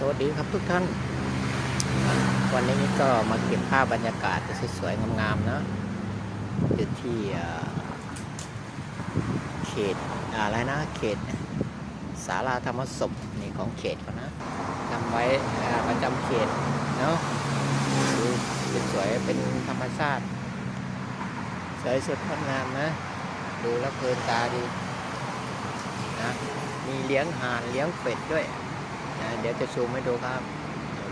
สวัสดีครับทุกท่าน วันนี้ก็มาเก็บภาพบรรยากาศสวยๆงามๆนะอยู่ที่เขตอะไรนะเขตสาราธรรมศพนี่ของเขตเขานะทำไว้ประจำเขตเนาะดูสวยๆเป็นธรรมชาติ สวยสดงดงามนะ ดูแล้วเพลินตาดีนะมีเลี้ยงห่านเลี้ยงเป็ดด้วย นะเดี๋ยวจะซูมให้ดูครับ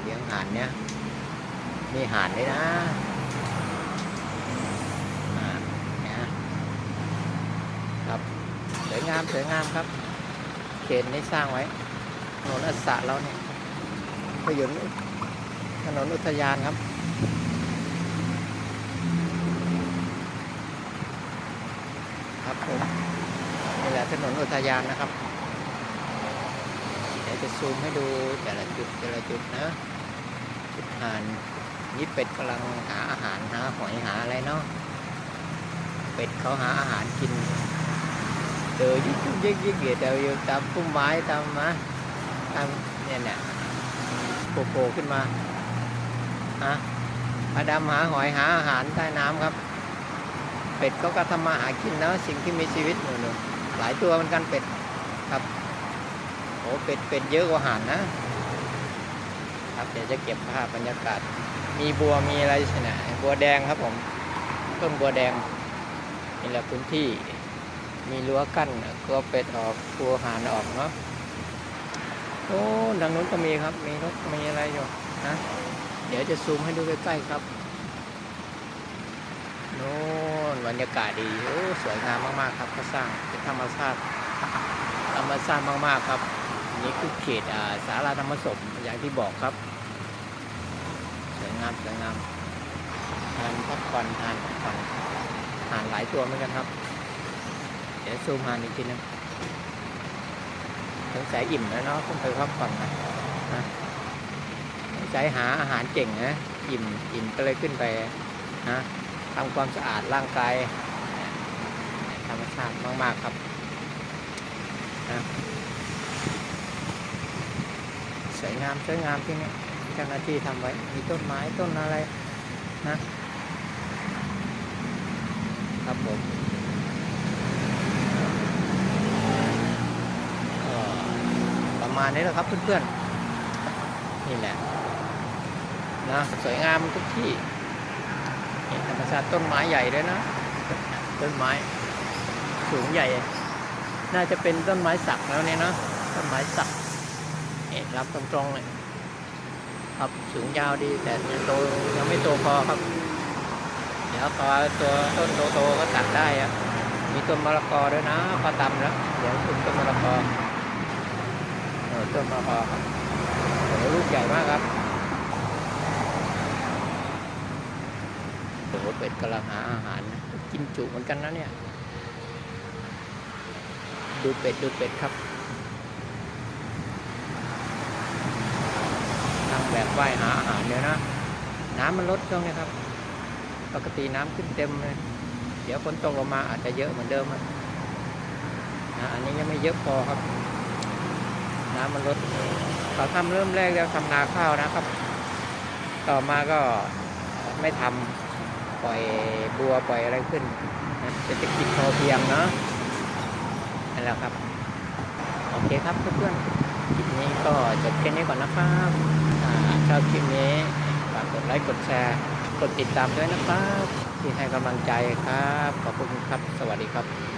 เลี้ยงห่านเนี่ยมีห่านด้วยนะนี่ยครับสวยงามสวยงามครับ เขตนี้สร้างไว้ถนนอัสสะเราเนี่ยก็อยู่ถนนอุทยานครับครับผมนี่แหละถนนอุทยานนะครับ จะซูมให้ดูแต่ละจุดแต่ละจุดนะจุดหานนี่เป็ดกำลังหาอาหารหาหอยหาอะไรเนาะเป็ดเขาหาอาหารกินเจอยิ่งยิ่งยิ่งเกียดเดียวอยู่ตามพุ่มไม้ตามมาตามเนี่ยเนี่ยโผล่ขึ้นมาฮะมาดำหาหอยหาอาหารใต้น้ำครับ เป็ดเขาก็ทำมาหากินเนาะสิ่งที่มีชีวิตหนูๆหลายตัวเหมือนกันเป็ดครับ โอ้เป็ดเป็ดเยอะกว่าห่านนะครับเดี๋ยวจะเก็บภาพบรรยากาศ มีบัวมีอะไรชนะบัวแดงครับผมต้นบัวแดงนี่แหละพื้นที่ มีรั้วกั้นกลัวเป็ดออกกลัวห่านออกเนาะโอ้ดังนู้นก็มีครับ มีรถมีอะไรอยู่นะเดี๋ยวจะซูมให้ดูใกล้ๆครับโน่นบรรยากาศดีโอ้สวยงามมากๆครับก็สร้างเป็นธรรมชาติธรรมชาติมากๆครับ นี่คือเขตสาราธรรมศพอย่างที่บอกครับ สวยงามสวยงามทานพักผ่อนทานพักผ่อนทานหลายตัวเหมือนกันครับ เดี๋ยวซูมหานอีกทีนึงสงสัยอิ่มแล้วเนาะต้องไปพักผ่อนนะสงสัยหาอาหารเก่งนะอิ่มอิ่มก็เลยขึ้นไปนะทำความสะอาดร่างกายธรรมชาติมาก ๆ ครับนะ วยงามสวยงามที่นี่เจ้าหน้าที่ทำไว้ มีต้นไม้ต้นอะไรนะครับผมประมาณนี้แหละครับเพื่อนๆนี่แหละนะสวยงามทุกที่เห็นธรรมชาติต้นไม้ใหญ่ด้วยนะต้นไม้สูงใหญ่ น่าจะเป็นต้นไม้สักแล้วเนี่ยเนาะต้นไม้สัก รับตรงๆเลยครับสูงยาวดีแต่ยังโตยังไม่โตพอครับ เดี๋ยวพอตัวต้นโตๆก็ตัดได้อะมีต้นมะละกอด้วยนะพอตำแล้วเดี๋ยวต้นมะละกอเออต้นมะละกอครับโอ้ลูกใหญ่มากครับโอ้โหเป็ดกำลังหาอาหารนะกินจุเหมือนกันนะเนี่ย ดูเป็ดดูเป็ดครับ แบบว่ายหาอาหารเนี่ยนะ น้ำมันลดช่วงนี้ครับ ปกติน้ำขึ้นเต็มเลย เดี๋ยวฝนตกลงมาอาจจะเยอะเหมือนเดิมอะนะอันนี้ยังไม่เยอะพอครับ น้ำมันลดเขาทำเริ่มแรกแล้วทำนาข้าวนะครับ ต่อมาก็ไม่ทำปล่อยบัวปล่อยอะไรขึ้นนะเศรษฐกิจพอเพียงเนาะนั่นแหละครับ โอเคครับเพื่อนๆคลิปนี้ก็จบแค่นี้ก่อนนะครับ ชอบคลิปนี้ฝากกดไลค์กดแชร์ กดติดตามด้วยนะครับ ที่ให้กำลังใจครับ ขอบคุณครับ สวัสดีครับ